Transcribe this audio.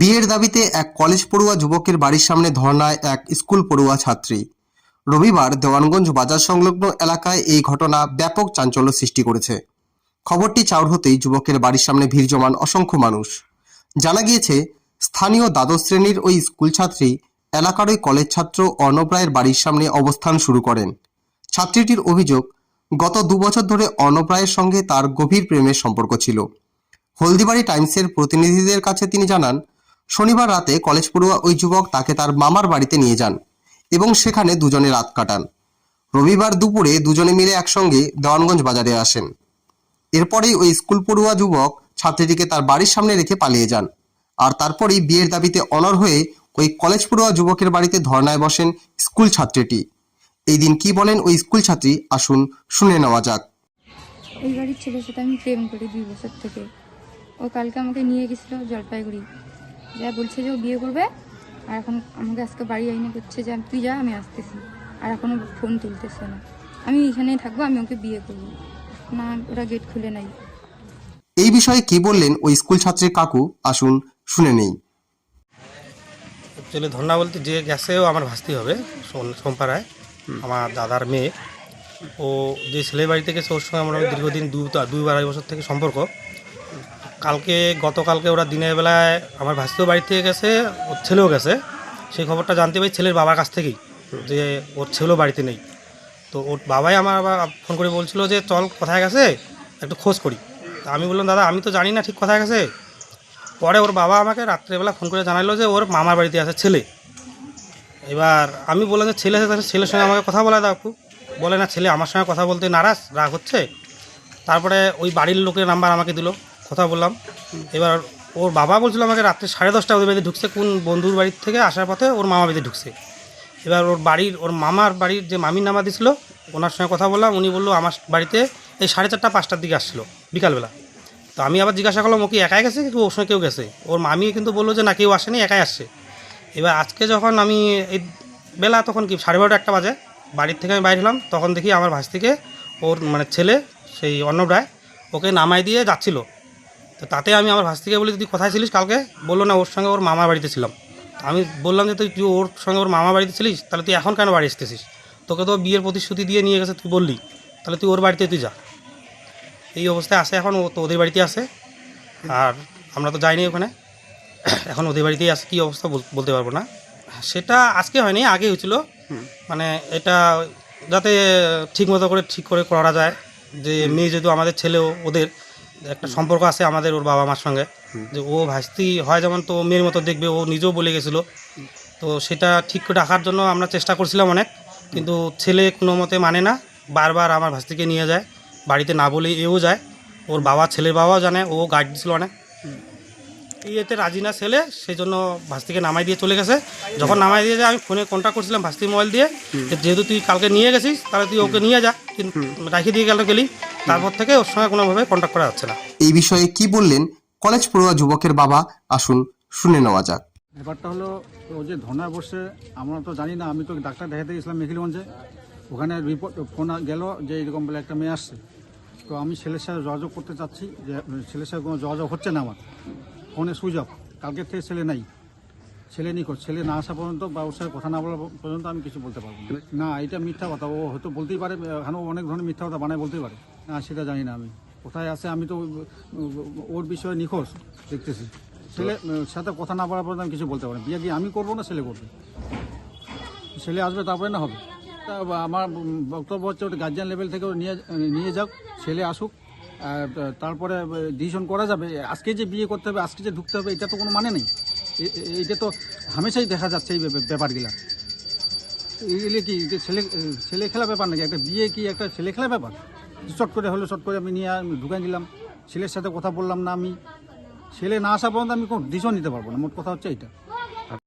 বিয়ের দাবিতে এক কলেজ পড়ুয়া যুবকের বাড়ির সামনে ধর্নায় এক স্কুল পড়ুয়া ছাত্রী। রবিবার দেওয়ানগঞ্জ বাজার সংলগ্ন এলাকায় এই ঘটনা ব্যাপক চাঞ্চল্য সৃষ্টি করেছে। খবরটি চাউর হতেই যুবকের বাড়ির সামনে ভিড় জমান অসংখ্য মানুষ। জানা গিয়েছে, স্থানীয় দ্বাদশ শ্রেণির ওই স্কুল ছাত্রী এলাকার ওই কলেজ ছাত্র অর্ণব রায়ের বাড়ির সামনে অবস্থান শুরু করেন। ছাত্রীটির অভিযোগ, গত দু বছর ধরে অর্ণব রায়ের সঙ্গে তার গভীর প্রেমের সম্পর্ক ছিল। হলদিবাড়ি টাইমসের প্রতিনিধিদের কাছে তিনি জানান শনিবার রাতে কলেজ পড়ুয়া ওই যুবক তাকে তার মামার বাড়িতে নিয়ে যান এবং সেখানে দুজনে রাত কাটান। রবিবার দুপুরে দুজনে মিলে একসঙ্গে দেওয়ানগঞ্জ বাজারে আসেন। এরপরেই ওই স্কুল পড়ুয়া যুবক ছাত্রীটিকে তার বাড়ির সামনে রেখে পালিয়ে যান। আর তারপরেই বিয়ের দাবিতে অনর হয়ে ওই কলেজ পড়ুয়া যুবকের বাড়িতে ধর্নায় বসেন স্কুল ছাত্রীটি। এই দিন কি বলেন ওই স্কুল ছাত্রী? আসুন শুনে নেওয়া যাক। ওই বাড়ির ছেলের সাথে আমি প্রেম করি দুই বছর থেকে। ও কালকে আমাকে নিয়ে গেছিল জলপাইগুড়ি। যা বলছে যে ও বিয়ে করবে। আর এখন আমাকে আজকে বাড়ি আইনে করছে যে তুই যা আমি আসতেছি। আর এখনও ফোন তুলতেছে না। আমি এখানেই থাকব আমি ওকে বিয়ে করব। না ওরা গেট খুলে নাই। এই বিষয়ে কি বললেন ওই স্কুল ছাত্রীর কাকু? আসুন শুনে নেই। অ্যাকচুয়ালি ধর্না বলতে যে গ্যাসেও আমার ভাসতে হবে সোম- সোমপাড়ায়। আমার দাদার মেয়ে। ও যে ছেলের বাড়িতে গেছে ওর সঙ্গে আমরা দীর্ঘদিন দু দুই আড়াই বছর থেকে সম্পর্ক। কালকে, গতকালকে ওরা দিনের বেলায় আমার ভাসতেও বাড়ি থেকে গেছে, ওর ছেলেও গেছে। সেই খবরটা জানতে পারি ছেলের বাবার কাছ থেকেই, যে ওর ছেলেও বাড়িতে নেই। তো ওর বাবাই আমার আবার ফোন করে বলছিল যে, চল, কোথায় গেছে? একটু খোঁজ করি। তা আমি বললাম, দাদা, আমি তো জানি না ঠিক কোথায় গেছে। পরে ওর বাবা আমাকে রাত্রেবেলা ফোন করে জানালো যে, ওর মামার বাড়িতে আছে ছেলে। এবার আমি বললাম যে, ছেলে আছে ছেলের সঙ্গে আমাকে কথা বলা দাও বলে, না, ছেলে আমার সঙ্গে কথা বলতে নারাজ, রাগ হচ্ছে। তারপরে ওই বাড়ির লোকের নাম্বার আমাকে দিল। কথা বললাম। এবার ওর বাবা বলছিল আমাকে রাত্রে সাড়ে দশটা ওদের বাড়িতে ঢুকছে, কোন বন্ধুর বাড়ির থেকে আসার পথে ওর মামা বাড়িতে ঢুকছে। এবার ওর বাড়ির, ওর মামার বাড়ির যে মামির নামা দিছিল ওনার সঙ্গে কথা বললাম, উনি বলল আমার বাড়িতে এই সাড়ে চারটা, পাঁচটার দিকে আসছিল বিকালবেলা। তো আমি আবার জিজ্ঞাসা করলাম, ও কি একাই গেছে কি ওর সঙ্গে কেউ গেছে? ওর মামি কিন্তু বলল যে, না, কেউ আসেনি, একাই আসছে। এবার আজকে যখন আমি এই বেলা তখন কি সাড়ে বারোটা একটা বাজে, বাড়ির থেকে আমি বাইরে হলাম, তখন দেখি আমার ভাস থেকে ওর মানে ছেলে, সেই অর্ণব রায় ওকে নামাই দিয়ে যাচ্ছিল। তো তাতে আমি আমার ভাস থেকে বলি তুই কোথায় ছিলিস কালকে? বলল না ওর সঙ্গে ওর মামার বাড়িতে ছিলাম। আমি বললাম যে তুই তুই ওর সঙ্গে ওর মামা বাড়িতে ছিলিস? তাহলে তুই এখন কেন বাড়ি আসতেছিস? তোকে তো বিয়ের প্রতিশ্রুতি দিয়ে নিয়ে গেছে তুই বললি। তাহলে তুই ওর বাড়িতে তুই যা। এই অবস্থায় আসে এখন ও তো ওদের বাড়িতে আসে। আর আমরা তো যাইনি ওখানে। এখন ওদের বাড়িতেই আসে কী অবস্থা বল- বলতে পারব না। সেটা আজকে হয়নি আগে হয়েছিল। মানে এটা যাতে ঠিক মতো করে ঠিক করে করা যায় যে মেয়ে যেহেতু আমাদের ছেলেও ওদের একটা সম্পর্ক আছে আমাদের ওর বাবা মার সঙ্গে যে ও ভাস্তি হয় যেমন তো মেয়ের মতো দেখবে ও নিজেও বলে গেছিল। তো সেটা ঠিক করে রাখার জন্য আমরা চেষ্টা করছিলাম অনেক কিন্তু ছেলে কোনো মতে মানে না। বারবার আমার ভাস্তিকে নিয়ে যায় বাড়িতে না বলে এও যায়। ওর বাবা ছেলের বাবাও জানে ও গাইড দিছিল অনেক। এই এতে রাজি না ছেলে সেই জন্য ভাস্তিকে নামাই দিয়ে চলে গেছে। যখন নামাই দিয়ে যায় আমি ফোনে কন্ট্যাক্ট করছিলাম ভাস্তির মোবাইল দিয়ে যে যেহেতু তুই কালকে নিয়ে গেছিস তাহলে তুই ওকে নিয়ে যা। কিন্তু রাখিয়ে দিয়ে গেল গেলি। তারপর থেকে ওর সঙ্গে কোনোভাবে কন্ট্যাক্ট করা যাচ্ছে না। এই বিষয়ে কি বললেন কলেজ পড়ুয়া যুবকের বাবা? আসুন শুনে নেওয়া যাক। ব্যাপারটা হলো ও যে ধর্নায় বসে আমরা তো জানি না আমি তো ডাক্তার দেখাতে গেছিলাম মেখিলগঞ্জে। ওখানে রিপোর্ট ফোন গেল যে এরকম বলে একটা মেয়ে আসছে। তো আমি ছেলের সাথে যোগাযোগ করতে চাচ্ছি যে ছেলের সাথে কোনো যোগাযোগ হচ্ছে না আমার। ফোনে সুইচ অফ। কালকের থেকে ছেলে নাই। ছেলে নিখোঁজ ছেলে না আসা পর্যন্ত বা ওর সাথে কথা না বলা পর্যন্ত আমি কিছু বলতে পারব না। এটা মিথ্যা কথা। ও হয়তো বলতেই পারে, এখানেও অনেক ধরনের মিথ্যা কথা বানায় বলতেই পারে। না, সেটা জানি না আমি। কোথায় আছে আমি তো ওর বিষয়ে নিখোঁজ, দেখতেছি। ছেলে সাথে কথা না বলার পর্যন্ত আমি কিছু বলতে পারি বিয়ে কি আমি করব না ছেলে করবে? ছেলে আসবে তারপরে না হবে? তা আমার বক্তব্য হচ্ছে ওটা গার্জিয়ান লেভেল থেকে নিয়ে নিয়ে যাক। ছেলে আসুক। তারপরে ডিসিশন করা যাবে। আজকে যে বিয়ে করতে হবে, আজকে যে ঢুকতে হবে, এটা তো কোনো মানে নেই। এটা তো হামেশাই দেখা যাচ্ছে এই ব্যাপার- ব্যাপারগুলা। এগুলি কি, যে ছেলে ছেলে খেলা ব্যাপার নাকি? একটা বিয়ে কি একটা ছেলে খেলা ব্যাপার? চট করে হলো, চট করে আমি নিয়ে আমি ঢুকাই দিলাম ছেলের সাথে কথা বললাম না আমি। ছেলে না আসা পর্যন্ত আমি কোনো ডিসিশন নিতে পারব না। মোট কথা হচ্ছে এইটা।